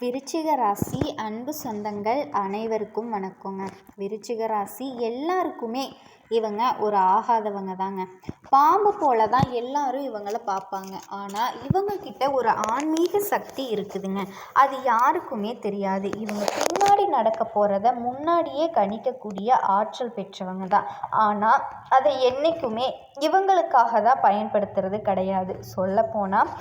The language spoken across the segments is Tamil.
விருச்சிக ராசி அன்பு சொந்தங்கள் அனைவருக்கும் வணக்கங்க. விருச்சிக ராசி எல்லாருக்குமே இவங்க ஒரு ஆகாதவங்க தாங்க. பாம்பு போல தான் எல்லாரும் இவங்கள பார்ப்பாங்க. ஆனால் இவங்க கிட்ட ஒரு ஆன்மீக சக்தி இருக்குதுங்க. அது யாருக்குமே தெரியாது. இவங்க பின்னாடி நடக்க போகிறத முன்னாடியே கணிக்கக்கூடிய ஆற்றல் பெற்றவங்க தான். ஆனால் அதை என்றைக்குமே இவங்களுக்காக தான் பயன்படுத்துறது கிடையாது. சொல்லப்போனால்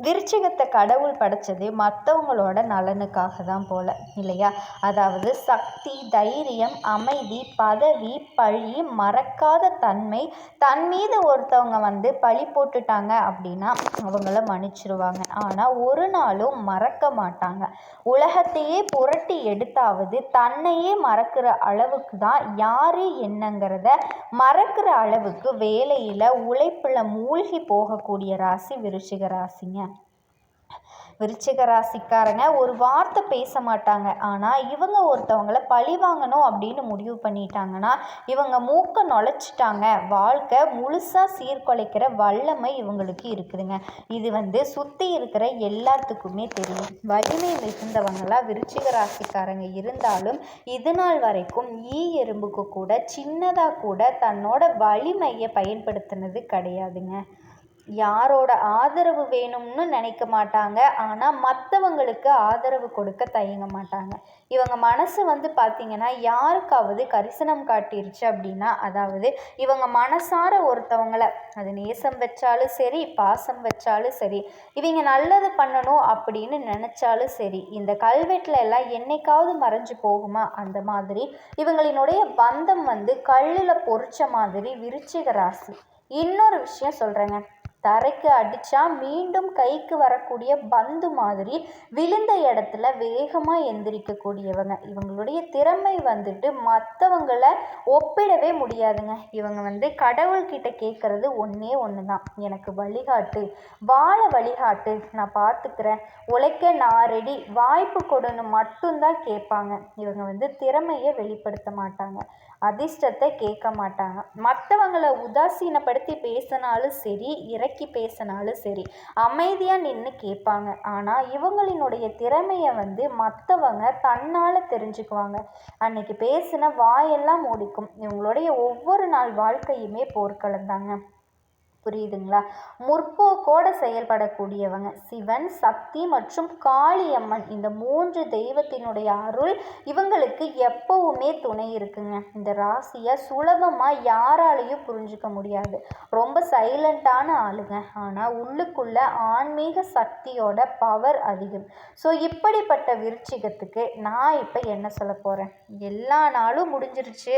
விருச்சிகத்தை கடவுள் படைச்சது மற்றவங்களோட நலனுக்காக தான் போல இல்லையா? அதாவது சக்தி தைரியம் அமைதி பதவி பழி மறக்காத தன்மை. தன் மீது ஒருத்தவங்க வந்து பழி போட்டுட்டாங்க அப்படின்னா அவங்கள மன்னிச்சிருவாங்க. ஆனால் ஒரு நாளும் மறக்க மாட்டாங்க. உலகத்தையே புரட்டி எடுத்தாவது தன்னையே மறக்கிற அளவுக்கு தான் யார் என்னங்கிறத மறக்கிற அளவுக்கு வேலையில் உழைப்பில் மூழ்கி போகக்கூடிய ராசி விருச்சிக ராசிங்க. விருச்சிக ராசிக்காரங்க ஒரு வார்த்தை பேச மாட்டாங்க. ஆனால் இவங்க ஒருத்தவங்களை பழி வாங்கணும் அப்படின்னு முடிவு பண்ணிட்டாங்கன்னா இவங்க மூக்க நுழைச்சிட்டாங்க. வாழ்க்கை முழுசாக சீர்குலைக்கிற வல்லமை இவங்களுக்கு இருக்குதுங்க. இது வந்து சுற்றி இருக்கிற எல்லாத்துக்குமே தெரியும். வலிமை மிகுந்தவங்களாக விருச்சிக ராசிக்காரங்க இருந்தாலும் இது நாள் வரைக்கும் ஈ எறும்புக்கு கூட சின்னதாக கூட தன்னோட வலிமையை பயன்படுத்தினது கிடையாதுங்க. யாரோட ஆதரவு வேணும்னு நினைக்க மாட்டாங்க. ஆனால் மற்றவங்களுக்கு ஆதரவு கொடுக்க தயங்க மாட்டாங்க. இவங்க மனசு வந்து பார்த்திங்கன்னா யாருக்காவது கரிசனம் காட்டிருச்சு அப்படின்னா அதாவது இவங்க மனசார ஒருத்தவங்களை அது நேசம் வச்சாலும் சரி பாசம் வச்சாலும் சரி இவங்க நல்லது பண்ணணும் அப்படின்னு நினச்சாலும் சரி இந்த கல்வெட்டில் எல்லாம் என்னைக்காவது மறைஞ்சு போகுமா? அந்த மாதிரி இவங்களினுடைய பந்தம் வந்து கல்லில் பொறிச்ச மாதிரி விருச்சிக ராசி. இன்னொரு விஷயம் சொல்கிறேங்க தரைக்கு அடித்தா மீண்டும் கைக்கு வரக்கூடிய பந்து மாதிரி விழுந்த இடத்துல வேகமாக எந்திரிக்கக்கூடியவங்க. இவங்களுடைய திறமை வந்துட்டு மற்றவங்களை ஒப்பிடவே முடியாதுங்க. இவங்க வந்து கடவுள்கிட்ட கேட்குறது ஒன்றே ஒன்று தான் எனக்கு வழிகாட்டு வாழ வழிகாட்டு நான் பார்த்துக்கிறேன் உழைக்க நான் ரெடி வாய்ப்பு கொடுன்னு மட்டும்தான் கேட்பாங்க. இவங்க வந்து திறமையை வெளிப்படுத்த மாட்டாங்க. அதிர்ஷ்டத்தை கேட்க மாட்டாங்க. மற்றவங்களை உதாசீனப்படுத்தி பேசினாலும் சரி இறக்கி பேசினாலும் சரி அமைதியாக நின்று கேட்பாங்க. ஆனால் இவங்களினுடைய திறமையை வந்து மற்றவங்க தன்னால் தெரிஞ்சுக்குவாங்க. அன்னைக்கு பேசின வாயெல்லாம் மூடிக்கும். இவங்களுடைய ஒவ்வொரு நாள் வாழ்க்கையுமே போர்க்களந்தாங்க. புரியுதுங்களா? முற்போக்கோட செயல்படக்கூடியவங்க சிவன் சக்தி மற்றும் காளியம்மன். இந்த மூன்று தெய்வத்தினுடைய அருள் இவங்களுக்கு எப்பவுமே துணை இருக்குங்க. இந்த ராசியை சுலபமாக யாராலையும் புரிஞ்சுக்க முடியாது. ரொம்ப சைலண்ட்டான ஆளுங்க. ஆனால் உள்ளுக்குள்ள ஆன்மீக சக்தியோட பவர் அதிகம். ஸோ இப்படிப்பட்ட விருச்சிகத்துக்கு நான் இப்போ என்ன சொல்ல போகிறேன் எல்லா நாளும் முடிஞ்சிருச்சு.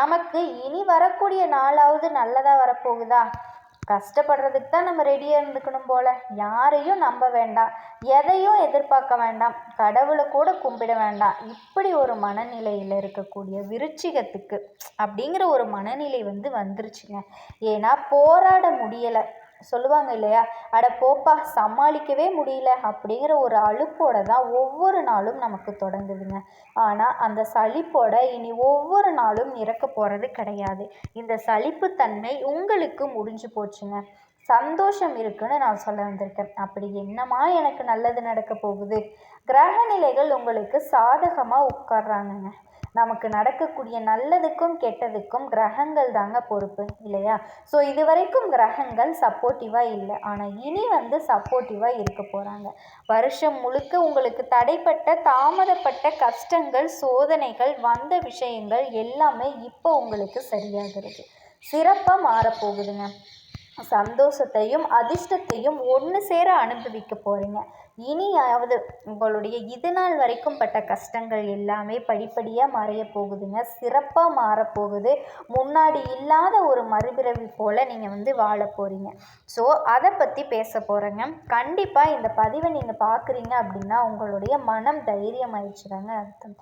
நமக்கு இனி வரக்கூடிய நாளாவது நல்லதாக வரப்போகுதா? கஷ்டப்படுறதுக்கு தான் நம்ம ரெடியாக இருந்துக்கணும் போல். யாரையும் நம்ப வேண்டாம். எதையும் எதிர்பார்க்க வேண்டாம். கடவுளை கூட கும்பிட வேண்டாம். இப்படி ஒரு மனநிலையில் இருக்கக்கூடிய விருச்சிகத்துக்கு அப்படிங்கிற ஒரு மனநிலை வந்து வந்துருச்சுங்க. ஏன்னா போராட முடியலை. சொல்லுவாங்க இல்லையா? அட போப்பா சமாளிக்கவே முடியல அப்படிங்கிற ஒரு அலுப்போட தான் ஒவ்வொரு நாளும் நமக்கு தொடங்குதுங்க. ஆனால் அந்த சலிப்போட இனி ஒவ்வொரு நாளும் இறக்க போகிறது கிடையாது. இந்த சலிப்புத்தன்மை உங்களுக்கு முடிஞ்சு போச்சுங்க. சந்தோஷம் இருக்குன்னு நான் சொல்ல வந்திருக்கேன். அப்படி என்னமா எனக்கு நல்லது நடக்க போகுது? கிரக நிலைகள் உங்களுக்கு சாதகமாக உட்கார்றாங்கங்க. நமக்கு நடக்கக்கூடிய நல்லதுக்கும் கெட்டதுக்கும் கிரகங்கள் தாங்க பொறுப்பு இல்லையா? ஸோ இது வரைக்கும் கிரகங்கள் சப்போர்ட்டிவாக இல்லை. ஆனால் இனி வந்து சப்போர்ட்டிவாக இருக்க போகிறாங்க வருஷம் முழுக்க உங்களுக்கு தடைப்பட்ட தாமதப்பட்ட கஷ்டங்கள் சோதனைகள் வந்த விஷயங்கள் எல்லாமே இப்போ உங்களுக்கு சரியாகிறது. சிறப்பாக மாறப்போகுதுங்க சந்தோஷத்தையும் அதிர்ஷ்டத்தையும் ஒன்று சேர அனுபவிக்க போகிறீங்க இனியாவது உங்களுடைய இது நாள் வரைக்கும் பட்ட கஷ்டங்கள் எல்லாமே படிப்படியாக மறைய போகுதுங்க. சிறப்பாக மாறப்போகுது முன்னாடி இல்லாத ஒரு மறுபிறவி போல் நீங்கள் வந்து வாழ போகிறீங்க ஸோ அதை பற்றி பேச போகிறேங்க கண்டிப்பாக இந்த பதிவை நீங்கள் பார்க்குறீங்க அப்படின்னா உங்களுடைய மனம் தைரியம் ஆயிடுச்சுதாங்க அர்த்தம்.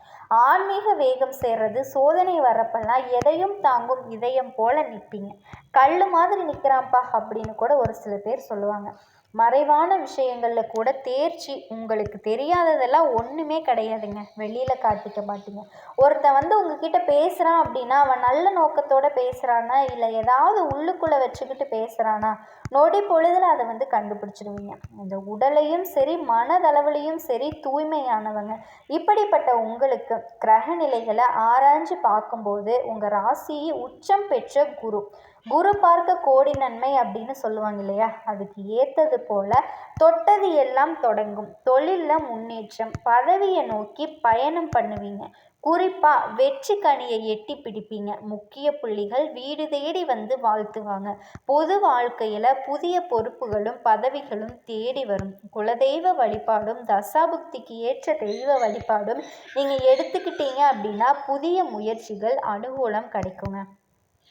ஆன்மீக வேகம் சேர்றது சோதனை வரப்பெல்லாம் எதையும் தாங்கும் இதயம் போல் நிற்பீங்க கல் மாதிரி நிற்கிறான்ப்பா அப்படின்னு கூட ஒரு சில பேர் சொல்லுவாங்க. மறைவான விஷயங்களில் கூட தேர்ச்சி உங்களுக்கு தெரியாததெல்லாம் ஒன்றுமே கிடையாதுங்க. வெளியில் காட்டிக்க மாட்டீங்க. ஒருத்தன் வந்து உங்ககிட்ட பேசுகிறான் அப்படின்னா அவன் நல்ல நோக்கத்தோடு பேசுகிறானா இல்லை ஏதாவது உள்ளுக்குள்ளே வச்சுக்கிட்டு பேசுகிறானா நொடி பொழுதில் அதை வந்து கண்டுபிடிச்சிடுவீங்க இந்த உடலையும் சரி மனதளவுலையும் சரி தூய்மையானவங்க. இப்படிப்பட்ட உங்களுக்கு கிரக நிலைகளை ஆராய்ஞ்சு பார்க்கும்போது உங்கள் ராசி உச்சம் பெற்ற குரு. குரு பார்க்க கோடி நன்மை அப்படின்னு சொல்லுவாங்க இல்லையா? அதுக்கு ஏற்றது போல தொட்டது எல்லாம் தொடங்கும். தொழிலில் முன்னேற்றம் பதவியை நோக்கி பயணம் பண்ணுவீங்க. குறிப்பாக வெற்றி கனியை எட்டி பிடிப்பீங்க. முக்கிய புள்ளிகள் வீடு தேடி வந்து வாழ்த்துவாங்க. பொது வாழ்க்கையில் புதிய பொறுப்புகளும் பதவிகளும் தேடி வரும். குலதெய்வ வழிபாடும் தசாபுக்திக்கு ஏற்ற தெய்வ வழிபாடும் நீங்கள் எடுத்துக்கிட்டீங்க அப்படின்னா புதிய முயற்சிகள் அனுகூலம் கிடைக்குங்க.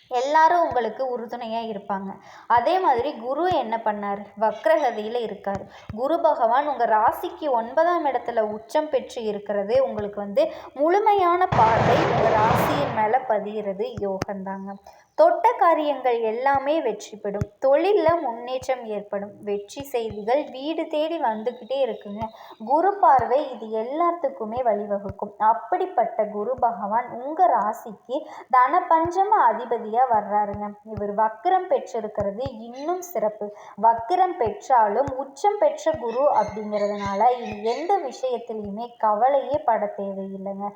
எல்லாரும் உங்களுக்கு உறுதுணையாக இருப்பாங்க. அதே மாதிரி குரு என்ன பண்ணார்? வக்ரகதியில் இருக்கார். குரு பகவான் உங்கள் ராசிக்கு ஒன்பதாம் இடத்துல உச்சம் பெற்று இருக்கிறது உங்களுக்கு வந்து முழுமையான பார்வை உங்கள் ராசியின் மேலே பதிகிறது யோகந்தாங்க தொட்ட காரியங்கள் எல்லாமே வெற்றி பெறும் தொழிலில் முன்னேற்றம் ஏற்படும். வெற்றி செய்திகள் வீடு தேடி வந்துக்கிட்டே இருக்குங்க. குரு பார்வை இது எல்லாத்துக்குமே வழிவகுக்கும். அப்படிப்பட்ட குரு பகவான் உங்கள் ராசிக்கு தன பஞ்சம அதிபதியாக வர்றாருங்க. இவர் வக்கிரம் பெற்றிருக்கிறது இன்னும் சிறப்பு. வக்கிரம் பெற்றாலும் உச்சம் பெற்ற குரு அப்படிங்கிறதுனால இது எந்த விஷயத்துலையுமே கவலையே பட தேவையில்லைங்க.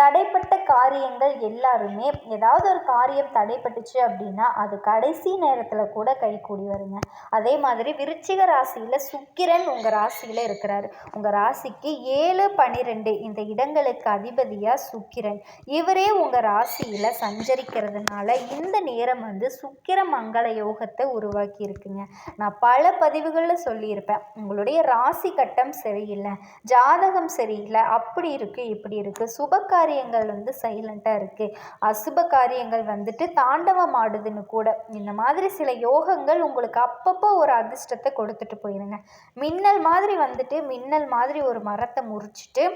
தடைப்பட்ட காரியங்கள் எல்லாருமே ஏதாவது ஒரு காரியம் தடைப்பட்டுச்சு அப்படின்னா அது கடைசி நேரத்தில் கூட கைகூடி வருங்க. அதே மாதிரி விருச்சிக ராசியில் சுக்கிரன் உங்கள் ராசியில் இருக்கிறாரு. உங்கள் ராசிக்கு ஏழு பன்னிரெண்டு இந்த இடங்களுக்கு அதிபதியாக சுக்கிரன். இவரே உங்கள் ராசியில் சஞ்சரிக்கிறதுனால இந்த நேரம் வந்து சுக்கிர மங்கள யோகத்தை உருவாக்கி இருக்குங்க. நான் பல பதிவுகளில் சொல்லியிருப்பேன். உங்களுடைய ராசி கட்டம் சரியில்லை ஜாதகம் சரியில்லை அப்படி இருக்குது இப்படி இருக்குது சுபக்க காரியங்கள் வந்து சைலண்ட்டாக இருக்குது அசுப காரியங்கள் வந்துட்டு தாண்டவம் ஆடுதுன்னு கூட. இந்த மாதிரி சில யோகங்கள் உங்களுக்கு அப்பப்போ ஒரு அதிர்ஷ்டத்தை கொடுத்துட்டு போயிருங்க. மின்னல் மாதிரி வந்துட்டு மின்னல் மாதிரி ஒரு மரத்தை முறிச்சிட்டு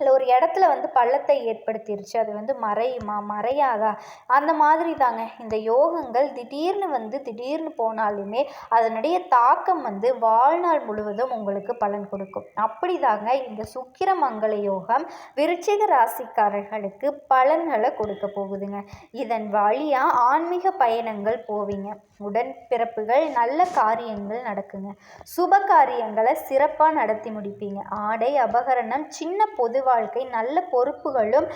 இல்லை ஒரு இடத்துல வந்து பள்ளத்தை ஏற்படுத்திருச்சு. அது வந்து மறையுமா? மறையாதா? அந்த மாதிரி தாங்க இந்த யோகங்கள் திடீர்னு வந்து திடீர்னு போனாலுமே அதனுடைய தாக்கம் வந்து வாழ்நாள் முழுவதும் உங்களுக்கு பலன் கொடுக்கும். அப்படி தாங்க இந்த சுக்கிரமங்கல யோகம் விருச்சிக ராசிக்காரர்களுக்கு பலன்களை கொடுக்க போகுதுங்க. இதன் வழியாக ஆன்மீக பயணங்கள் போவீங்க. உடன்பிறப்புகள் நல்ல காரியங்கள் நடக்குங்க. சுப காரியங்களை சிறப்பாக நடத்தி முடிப்பீங்க. ஆடை அபகரணம் சின்ன பொது வாழ்க்கை நல்ல பொறுப்புகளும்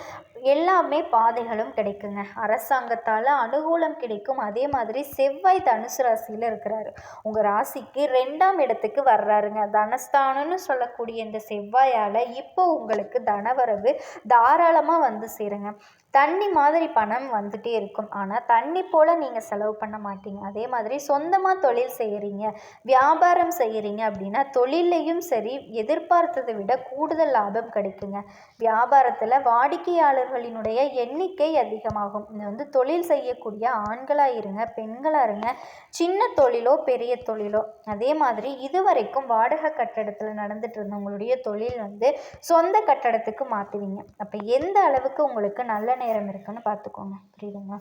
எல்லாமே பாதைகளும் கிடைக்குங்க. அரசாங்கத்தால் அனுகூலம் கிடைக்கும். அதே மாதிரி செவ்வாய் தனுசு ராசியில் இருக்கிறாரு. உங்கள் ராசிக்கு ரெண்டாம் இடத்துக்கு வர்றாருங்க. தனஸ்தானம்னு சொல்லக்கூடிய இந்த செவ்வாயால் இப்போ உங்களுக்கு தனவரவு தாராளமாக வந்து சேருங்க. தண்ணி மாதிரி பணம் வந்துகிட்டே இருக்கும். ஆனால் தண்ணி போல் நீங்கள் செலவு பண்ண மாட்டீங்க. அதே மாதிரி சொந்தமாக தொழில் செய்கிறீங்க வியாபாரம் செய்கிறீங்க அப்படின்னா தொழிலையும் சரி எதிர்பார்த்ததை விட கூடுதல் லாபம் கிடைக்குங்க. வியாபாரத்தில் வாடிக்கையாளர் வாடிக்கையாளர்களினுடைய எண்ணிக்கை அதிகமாகும். இது வந்து தொழில் செய்யக்கூடிய ஆண்களாக இருங்க பெண்களாக இருங்க சின்ன தொழிலோ பெரிய தொழிலோ. அதே மாதிரி இதுவரைக்கும் வாடகை கட்டடத்தில் நடந்துட்டு இருந்தவங்களுடைய தொழில் வந்து சொந்த கட்டடத்துக்கு மாற்றுவீங்க அப்போ எந்த அளவுக்கு உங்களுக்கு நல்ல நேரம் இருக்குன்னு பார்த்துக்கோங்க. புரியுதுங்களா?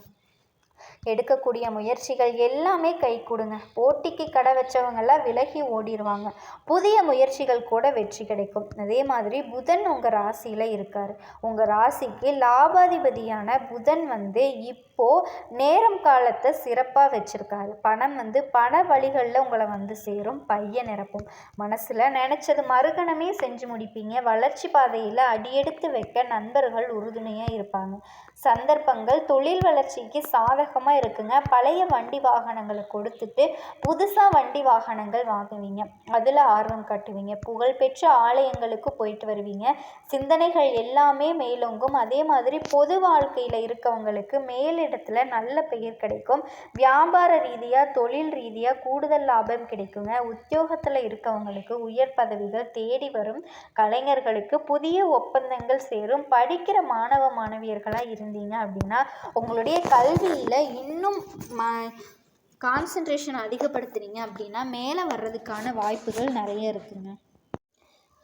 எடுக்கக்கூடிய முயற்சிகள் எல்லாமே கை கொடுங்க. போட்டிக்கு கடை வச்சவங்கெல்லாம் விலகி ஓடிடுவாங்க புதிய முயற்சிகள் கூட வெற்றி கிடைக்கும். அதே மாதிரி புதன் உங்கள் ராசியில் இருக்கார். உங்கள் ராசிக்கு லாபாதிபதியான புதன் வந்து இப்போது நேரம் காலத்தை சிறப்பாக வச்சுருக்காரு. பணம் வந்து பண வழிகளில் உங்களை வந்து சேரும். பைய நிரப்பும். மனசில் நினச்சது மறுகணமே செஞ்சு முடிப்பீங்க. வளர்ச்சி பாதையில் அடியெடுத்து வைக்க நண்பர்கள் உறுதுணையாக இருப்பாங்க. சந்தர்ப்பங்கள் தொழில் வளர்ச்சிக்கு பழக்கமாக இருக்குங்க. பழைய வண்டி வாகனங்களை கொடுத்துட்டு புதுசாக வண்டி வாகனங்கள் வாங்குவீங்க. அதில் ஆர்வம் காட்டுவீங்க. புகழ்பெற்ற ஆலயங்களுக்கு போயிட்டு வருவீங்க. சிந்தனைகள் எல்லாமே மேலோங்கும். அதே மாதிரி பொது வாழ்க்கையில் இருக்கவங்களுக்கு மேலிடத்தில் நல்ல பெயர் கிடைக்கும். வியாபார ரீதியாக தொழில் ரீதியாக கூடுதல் லாபம் கிடைக்குங்க. உத்தியோகத்தில் இருக்கவங்களுக்கு உயர் பதவிகள் தேடி வரும். கலைஞர்களுக்கு புதிய ஒப்பந்தங்கள் சேரும். படிக்கிற மாணவ மாணவியர்களாக இருந்தீங்க அப்படின்னா உங்களுடைய கல்வியில் இன்னும் ம கான்சன்ட்ரேஷன் அதிகப்படுத்துனீங்க அப்படின்னா மேலே வர்றதுக்கான வாய்ப்புகள் நிறைய இருக்குங்க.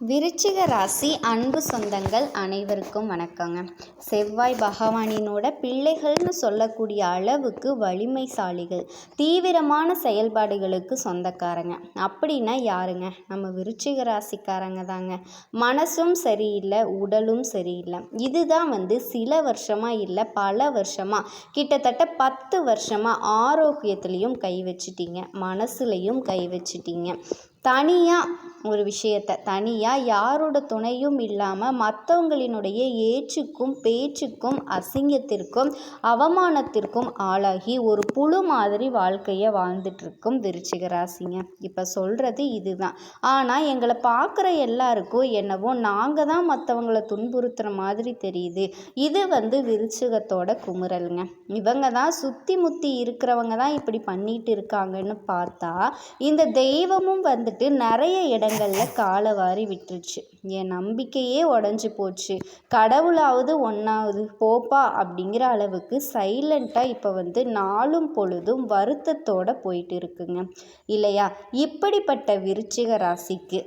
விருச்சிக ராசி அன்பு சொந்தங்கள் அனைவருக்கும் வணக்கங்க. செவ்வாய் பகவானினோட பிள்ளைகள்னு சொல்லக்கூடிய அளவுக்கு வலிமைசாலிகள் தீவிரமான செயல்பாடுகளுக்கு சொந்தக்காரங்க. அப்படின்னா யாருங்க? நம்ம விருச்சிக ராசிக்காரங்க தாங்க. மனசும் சரியில்லை உடலும் சரியில்லை. இதுதான் வந்து சில வருஷமாக இல்லை பல வருஷமாக கிட்டத்தட்ட பத்து வருஷமாக ஆரோக்கியத்துலேயும் கை வச்சிட்டீங்க. மனசுலையும் கை வச்சிட்டீங்க. தனியாக ஒரு விஷயத்தை. தனியாக யாரோட துணையும் இல்லாமல் மற்றவங்களினுடைய ஏச்சுக்கும் பேச்சுக்கும் அசிங்கத்திற்கும் அவமானத்திற்கும் ஆளாகி ஒரு புழு மாதிரி வாழ்க்கையை வாழ்ந்துட்டுருக்கும் விருச்சிக ராசிங்க இப்போ சொல்கிறது இதுதான். ஆனால் எங்களை பார்க்குற எல்லாருக்கும் என்னவோ நாங்கள் தான் மற்றவங்கள துன்புறுத்துகிற மாதிரி தெரியுது. இது வந்து விருச்சிகத்தோட குமுறலுங்க. இவங்க தான் சுற்றி முத்தி இருக்கிறவங்க தான் இப்படி பண்ணிட்டு இருக்காங்கன்னு பார்த்தா இந்த தெய்வமும் வந்துட்டு நிறைய இடங்களில் காலை வாரி விட்டுருச்சு. என் நம்பிக்கையே உடஞ்சி போச்சு. கடவுளாவது ஒன்றாவது போப்பா அப்படிங்கிற அளவுக்கு சைலண்ட்டாக இப்போ வந்து நாளும் பொழுதும் வருத்தத்தோடு போயிட்டு இருக்குங்க. இல்லையா? இப்படிப்பட்ட விருச்சிக ராசிக்கு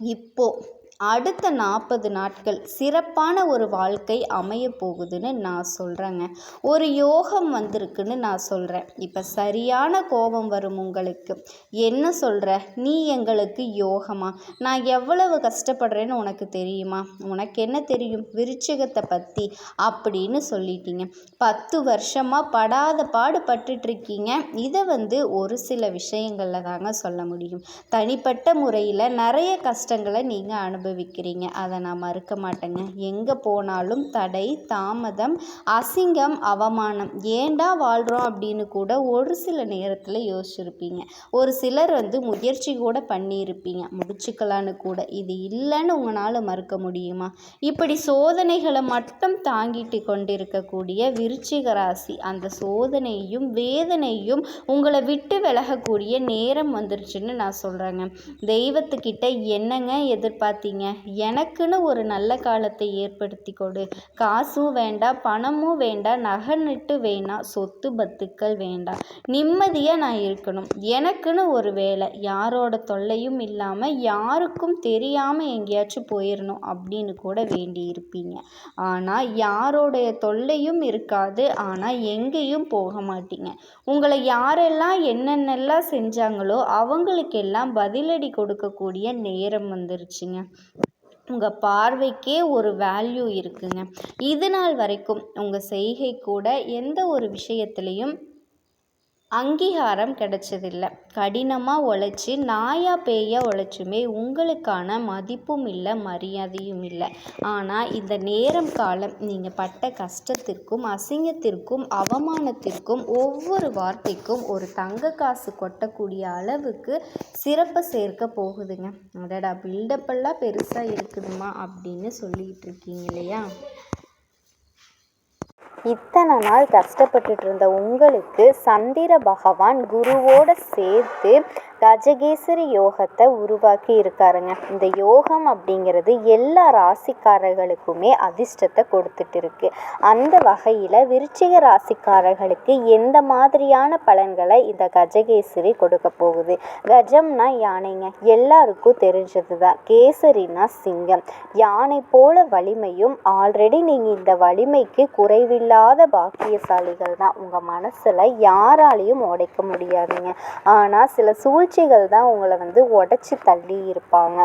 இப்போது அடுத்த நாற்பது நாட்கள் சிறப்பான ஒரு வாழ்க்கை அமைய போகுதுன்னு நான் சொல்கிறேங்க ஒரு யோகம் வந்திருக்குன்னு நான் சொல்கிறேன் இப்போ சரியான கோபம் வரும் உங்களுக்கு. என்ன சொல்கிற நீ எங்களுக்கு யோகமா? நான் எவ்வளவு கஷ்டப்படுறேன்னு உனக்கு தெரியுமா? உனக்கு என்ன தெரியும்? விருச்சிகத்தை பற்றி அப்படின்னு சொல்லிட்டீங்க. பத்து வருஷமாக படாத பாடு பட்டுட்ருக்கீங்க. இதை வந்து ஒரு சில விஷயங்களில் தாங்க சொல்ல முடியும். தனிப்பட்ட முறையில் நிறைய கஷ்டங்களை நீங்கள் அனுபவி அனுபவிக்கிறீங்க. அதை நான் மறுக்க மாட்டேங்க. எங்கே போனாலும் தடை தாமதம் அசிங்கம் அவமானம். ஏண்டா வாழ்கிறோம் அப்படின்னு கூட ஒரு சில நேரத்தில் யோசிச்சிருப்பீங்க. ஒரு சிலர் வந்து முயற்சி கூட பண்ணியிருப்பீங்க. முடிச்சுக்கலான்னு கூட. இது இல்லைன்னு உங்களால் மறுக்க முடியுமா? இப்படி சோதனைகளை மட்டும் தாங்கிட்டு கொண்டிருக்கக்கூடிய விருச்சிக ராசி அந்த சோதனையும் வேதனையும் உங்களை விட்டு விலகக்கூடிய நேரம் வந்துருச்சுன்னு நான் சொல்கிறேங்க தெய்வத்துக்கிட்ட என்னங்க எதிர்பார்த்தீங்க? எனக்குன்னு ஒரு நல்ல காலத்தை ஏற்படுத்தி கொடு. காசும் வேண்டாம் பணமும் வேண்டாம் நகை நட்டு வேணாம் சொத்து பத்துக்கள் வேண்டாம் நிம்மதியாக நான் இருக்கணும். எனக்குன்னு ஒரு வேலை யாரோட தொல்லையும் இல்லாமல் யாருக்கும் தெரியாமல் எங்கேயாச்சும் போயிடணும் அப்படின்னு கூட வேண்டி இருப்பீங்க ஆனால் யாரோடைய தொல்லையும் இருக்காது. ஆனால் எங்கேயும் போக மாட்டீங்க. உங்களை யாரெல்லாம் என்னென்னலாம் செஞ்சாங்களோ அவங்களுக்கெல்லாம் பதிலடி கொடுக்கக்கூடிய நேரம் வந்துருச்சுங்க. உங்கள் பார்வைக்கே ஒரு வேல்யூ இருக்குதுங்க இது நாள் வரைக்கும் உங்கள் செய்கை கூட எந்த ஒரு விஷயத்துலையும் அங்கீகாரம் கிடைச்சதில்ல. கடினமாக உழைச்சி நாயா பேயா உழைச்சுமே உங்களுக்கான மதிப்பும் இல்லை மரியாதையும் இல்லை. ஆனால் இந்த நேரம் காலம் நீங்கள் பட்ட கஷ்டத்திற்கும் அசிங்கத்திற்கும் அவமானத்திற்கும் ஒவ்வொரு வார்த்தைக்கும் ஒரு தங்க காசு கொட்டக்கூடிய அளவுக்கு சிறப்பை சேர்க்க போகுதுங்க. அடடா பில்டப்பெல்லாம் பெருசாக இருக்குதுமா அப்படின்னு சொல்லிகிட்டு இருக்கீங்க இல்லையா? இத்தனை நாள் கஷ்டப்பட்டுட்டு இருந்த உங்களுக்கு சந்திர பகவான் குருவோடு சேர்த்து கஜகேசரி யோகத்தை உருவாக்கி இருக்காருங்க. இந்த யோகம் அப்படிங்கிறது எல்லா ராசிக்காரர்களுக்குமே அதிர்ஷ்டத்தை கொடுத்துட்டு இருக்கு. அந்த வகையில் விருச்சிக ராசிக்காரர்களுக்கு எந்த மாதிரியான பலன்களை இந்த கஜகேசரி கொடுக்க போகுது? கஜம்னா யானைங்க. எல்லாருக்கும் தெரிஞ்சது தான் கேசரினா சிங்கம். யானை போல வலிமையும் ஆல்ரெடி நீங்கள் இந்த வலிமைக்கு குறைவில்லாத பாக்கியசாலிகள் தான் உங்கள் மனசில் யாராலையும் உடைக்க முடியாதுங்க. ஆனால் சில சூழ் பூச்சிகள் தான் உங்களை வந்து உடச்சி தள்ளி இருப்பாங்க.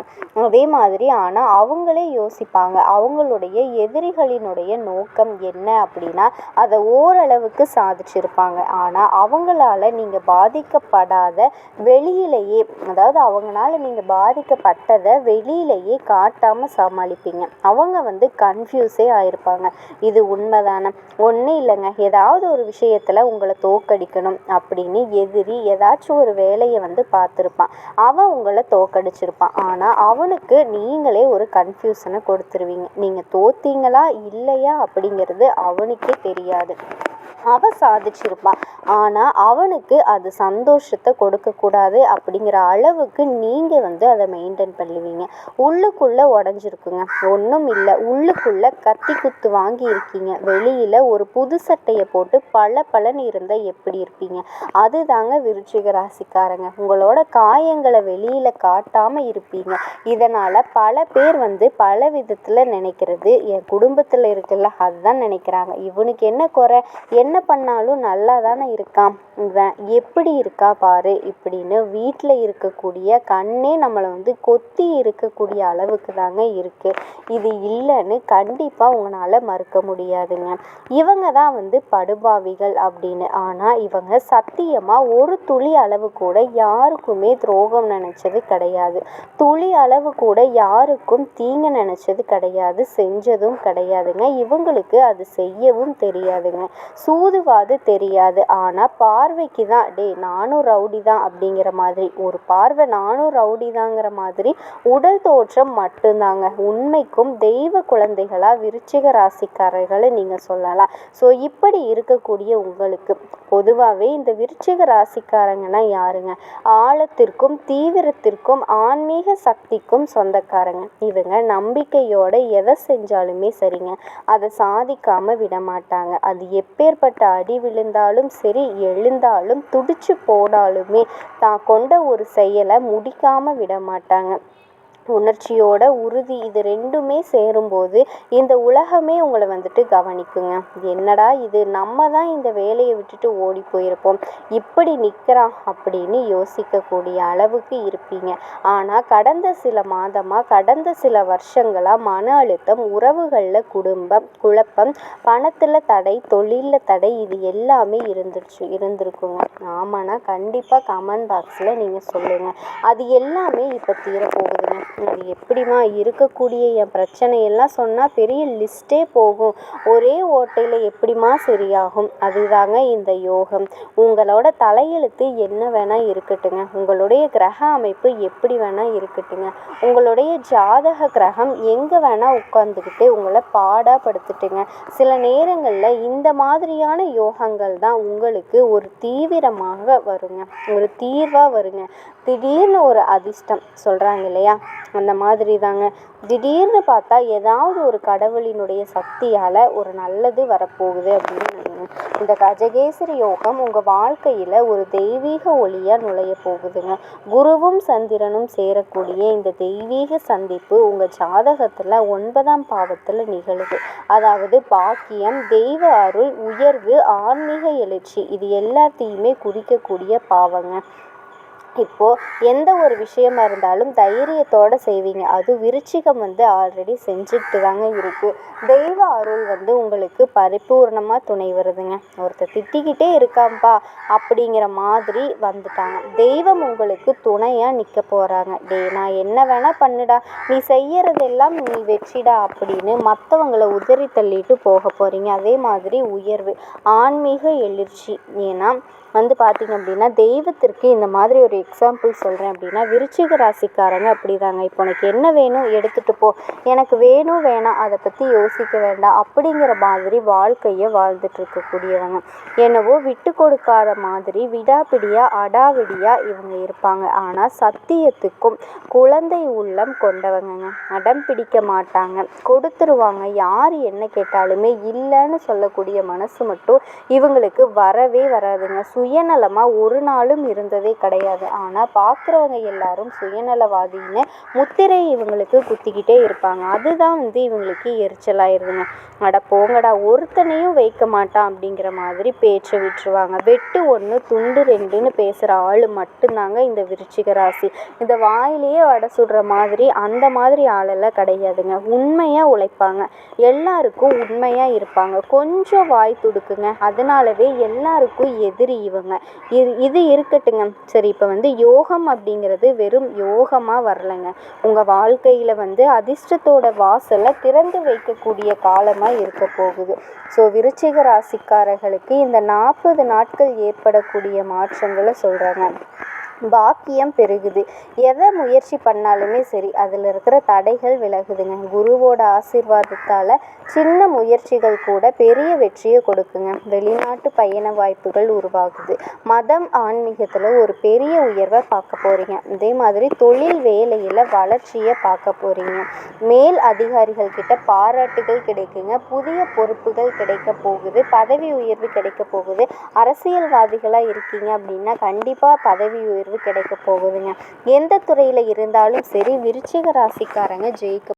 அதே மாதிரி ஆனால் அவங்களே யோசிப்பாங்க. அவங்களுடைய எதிரிகளினுடைய நோக்கம் என்ன அப்படின்னா அதை ஓரளவுக்கு சாதிச்சிருப்பாங்க. ஆனால் அவங்களால நீங்கள் பாதிக்கப்படாத வெளியிலேயே அதாவது அவங்களால நீங்கள் பாதிக்கப்பட்டதை வெளியிலேயே காட்டாமல் சமாளிப்பீங்க. அவங்க வந்து கன்ஃபியூஸே ஆயிருப்பாங்க. இது உண்மைதானே? ஒன்றும் இல்லைங்க. ஏதாவது ஒரு விஷயத்தில் உங்களை தோக்கடிக்கணும் அப்படின்னு எதிரி ஏதாச்சும் ஒரு வேலையை வந்து பார்த்துருப்பான். அவன் உங்களை தோக்கடிச்சிருப்பான் ஆனால் அவனுக்கு நீங்களே ஒரு கன்ஃபியூஷனை கொடுத்துருவீங்க. நீங்கள் தோத்தீங்களா இல்லையா அப்படிங்கிறது அவனுக்கே தெரியாது. அவன் சாதிச்சிருப்பான் ஆனால் அவனுக்கு அது சந்தோஷத்தை கொடுக்கக்கூடாது அப்படிங்கிற அளவுக்கு நீங்கள் வந்து அதை மெயின்டைன் பண்ணுவீங்க. உள்ளுக்குள்ளே உடஞ்சிருக்குங்க. ஒன்றும் இல்லை. உள்ளுக்குள்ளே கத்தி குத்து வாங்கி இருக்கீங்க வெளியில் ஒரு புது சட்டையை போட்டு பல பலன் இருந்தால் எப்படி இருப்பீங்க? அதுதாங்க விருச்சிக ராசிக்காரங்க. உங்களோட காயங்களை வெளியில் காட்டாமல் இருப்பீங்க. இதனால் பல பேர் வந்து பல விதத்தில் நினைக்கிறது. என் குடும்பத்தில் இருக்குல்ல அதுதான் நினைக்கிறாங்க. இவனுக்கு என்ன குறை? என்ன என்ன பண்ணாலும் நல்லா தானே இருக்கான் இவன் எப்படி இருக்கா பாரு இப்படின்னு வீட்டில் இருக்கக்கூடிய கண்ணே நம்மளை வந்து கொத்தி இருக்கக்கூடிய அளவுக்கு தாங்க இருக்குது இது இல்லைன்னு கண்டிப்பாக உங்களால் மறுக்க முடியாதுங்க. இவங்க தான் வந்து படுபாவிகள் அப்படின்னு. ஆனால் இவங்க சத்தியமாக ஒரு துளி அளவு கூட யாருக்குமே துரோகம் நினச்சது கிடையாது. துளி அளவு கூட யாருக்கும் தீங்கு நினச்சது கிடையாது. செஞ்சதும் கிடையாதுங்க. இவங்களுக்கு அது செய்யவும் தெரியாதுங்க. சூதுவாது தெரியாது. ஆனால் பார்வைக்கு தான் டே நானும் ரவுடி தான் அப்படிங்கிற மாதிரி ஒரு பார்வை நானும் ரவுடி தாங்கிற மாதிரி உடல் தோற்றம் மட்டும்தாங்க. உண்மைக்கும் தெய்வ குழந்தைகளாக விருச்சிக ராசிக்காரர்களை நீங்கள் சொல்லலாம். ஸோ இப்படி இருக்கக்கூடிய உங்களுக்கு பொதுவாகவே இந்த விருச்சிக ராசிக்காரங்கன்னா யாருங்க? ஆழத்திற்கும் தீவிரத்திற்கும் ஆன்மீக சக்திக்கும் சொந்தக்காரங்க. இவங்க நம்பிக்கையோட எதை செஞ்சாலுமே சரிங்க. அதை சாதிக்காமல் விட மாட்டாங்க அது எப்பேற்பட்ட அடி விழுந்தாலும் சரி எழுந்தாலும் துடிச்சு போனாலுமே தான் கொண்ட ஒரு செயலை முடிக்காமல் விட மாட்டாங்க. உணர்ச்சியோட உறுதி இது ரெண்டுமே சேரும்போது இந்த உலகமே உங்களை வந்துட்டு கவனிக்குங்க. என்னடா இது? நம்ம தான் இந்த வேலையை விட்டுட்டு ஓடி போயிருப்போம். இப்படி நிற்கிறான் அப்படின்னு யோசிக்கக்கூடிய அளவுக்கு இருப்பீங்க. ஆனால் கடந்த சில மாதமாக கடந்த சில வருஷங்களாக மன அழுத்தம் உறவுகளில் குடும்பம் குழப்பம் பணத்தில் தடை தொழிலில் தடை இது எல்லாமே இருந்துருச்சு இருந்திருக்குங்க. ஆமாண்ணா கண்டிப்பாக கமெண்ட் பாக்ஸில் நீங்கள் சொல்லுங்கள் அது எல்லாமே இப்போ தீரப்போகுதுங்க. அது எப்படிம்மா இருக்கக்கூடிய என் பிரச்சனையெல்லாம் சொன்னால் பெரிய லிஸ்ட்டே போகும். ஒரே ஓட்டையில் எப்படிம்மா சரியாகும்? அதுதாங்க இந்த யோகம். உங்களோட தலையெழுத்து என்ன வேணால் இருக்கட்டுங்க. உங்களுடைய கிரக அமைப்பு எப்படி வேணால் இருக்கட்டுங்க. உங்களுடைய ஜாதக கிரகம் எங்கே வேணால் உட்காந்துக்கிட்டு உங்களை பாடாப்படுத்துட்டுங்க சில நேரங்களில் இந்த மாதிரியான யோகங்கள் தான் உங்களுக்கு ஒரு தீவிரமாக வருங்க. ஒரு தீர்வாக வருங்க. திடீர்னு ஒரு அதிர்ஷ்டம். சொல்கிறாங்க இல்லையா? அந்த மாதிரி தாங்க திடீர்னு பார்த்தா ஏதாவது ஒரு கடவுளினுடைய சக்தியால் ஒரு நல்லது வரப்போகுது அப்படின்னு நினைக்கிறேன் இந்த கஜகேசரி யோகம் உங்கள் வாழ்க்கையில் ஒரு தெய்வீக ஒளியாக நுழைய போகுதுங்க. குருவும் சந்திரனும் சேரக்கூடிய இந்த தெய்வீக சந்திப்பு உங்கள் ஜாதகத்தில் ஒன்பதாம் பாவத்தில் நிகழுது. அதாவது பாக்கியம் தெய்வ அருள் உயர்வு ஆன்மீக எழுச்சி இது எல்லாத்தையுமே குறிக்கக்கூடிய பாவங்க. இப்போது எந்த ஒரு விஷயமா இருந்தாலும் தைரியத்தோடு செய்வீங்க. அது விருச்சிகம் வந்து ஆல்ரெடி செஞ்சுக்கிட்டு தாங்க இருக்குது தெய்வ அருள் வந்து உங்களுக்கு பரிபூர்ணமாக துணை வருதுங்க. ஒருத்தர் திட்டிக்கிட்டே இருக்காம்பா அப்படிங்கிற மாதிரி வந்துட்டாங்க. தெய்வம் உங்களுக்கு துணையாக நிற்க போகிறாங்க டே நான் என்ன வேணால் பண்ணுடா. நீ செய்யறதெல்லாம் நீ வெற்றிடா அப்படின்னு மற்றவங்களை உதறி தள்ளிட்டு போக போகிறீங்க அதே மாதிரி உயர்வு ஆன்மீக எழுச்சி. ஏன்னா வந்து பார்த்திங்க அப்படின்னா தெய்வத்திற்கு இந்த மாதிரி ஒரு எக்ஸாம்பிள் சொல்கிறேன் அப்படின்னா விருச்சிக ராசிக்காரங்க அப்படிதாங்க. இப்போ உனக்கு என்ன வேணும் எடுத்துகிட்டு போ. எனக்கு வேணும் வேணாம் அதை பற்றி யோசிக்க வேண்டாம் அப்படிங்கிற மாதிரி வாழ்க்கையை வாழ்ந்துட்டு இருக்கக்கூடியவங்க. என்னவோ விட்டு கொடுக்காத மாதிரி விடாப்பிடியாக அடாவிடியாக இவங்க இருப்பாங்க. ஆனால் சத்தியத்துக்கும் குழந்தை உள்ளம் கொண்டவங்கங்க. அடம் பிடிக்க மாட்டாங்க. கொடுத்துருவாங்க. யார் என்ன கேட்டாலுமே இல்லைன்னு சொல்லக்கூடிய மனசு மட்டும் இவங்களுக்கு வரவே வராதுங்க. சுயநலமாக ஒரு நாளும் இருந்ததே கிடையாது. ஆனால் பார்க்குறவங்க எல்லாரும் சுயநலவாதின்னு முத்திரை இவங்களுக்கு குத்திக்கிட்டே இருப்பாங்க. அதுதான் வந்து இவங்களுக்கு எரிச்சலாயிருதுங்க. அட போங்கடா ஒருத்தனையும் வைக்க மாட்டான் அப்படிங்கிற மாதிரி பேச்சை விட்டுருவாங்க. வெட்டு ஒன்று துண்டு ரெண்டுன்னு பேசுகிற ஆள் மட்டும்தாங்க இந்த விருச்சிக ராசி. இந்த வாயிலேயே வடை சுடுற மாதிரி அந்த மாதிரி ஆளெல்லாம் கிடையாதுங்க. உண்மையாக உழைப்பாங்க. எல்லாருக்கும் உண்மையாக இருப்பாங்க. கொஞ்சம் வாய் துடுக்குங்க. அதனாலவே எல்லாருக்கும் எதிரி இவங்க. இது இது இருக்கட்டுங்க. சரி இப்போ வந்து யோகம் அப்படிங்கிறது வெறும் யோகமாக வரலைங்க. உங்கள் வாழ்க்கையில் வந்து அதிர்ஷ்டத்தோட வாசலை திறந்து வைக்கக்கூடிய காலமாக இருக்க போகுது. ஸோ விருச்சிக ராசிக்காரர்களுக்கு இந்த நாற்பது நாட்கள் ஏற்படக்கூடிய மாற்றங்களை சொல்கிறாங்க பாக்கியம் பெருகுது. எதை முயற்சி பண்ணாலுமே சரி அதில் இருக்கிற தடைகள் விலகுதுங்க. குருவோட ஆசீர்வாதத்தால் சின்ன முயற்சிகள் கூட பெரிய வெற்றியை கொடுக்குங்க. வெளிநாட்டு பயண வாய்ப்புகள் உருவாகுது. மதம் ஆன்மீகத்தில் ஒரு பெரிய உயர்வை பார்க்க போகிறீங்க அதே மாதிரி தொழில் வேலையில் வளர்ச்சியை பார்க்க போகிறீங்க மேல் அதிகாரிகள் கிட்ட பாராட்டுகள் கிடைக்குங்க. புதிய பொறுப்புகள் கிடைக்க போகுது. பதவி உயர்வு கிடைக்க போகுது. அரசியல்வாதிகளாக இருக்கீங்க அப்படின்னா கண்டிப்பாக பதவி உயர்வு கிடைக்க போகுதுங்க. எந்த துறையில் இருந்தாலும் சரி விருச்சிக ராசிக்காரங்க ஜெயிக்க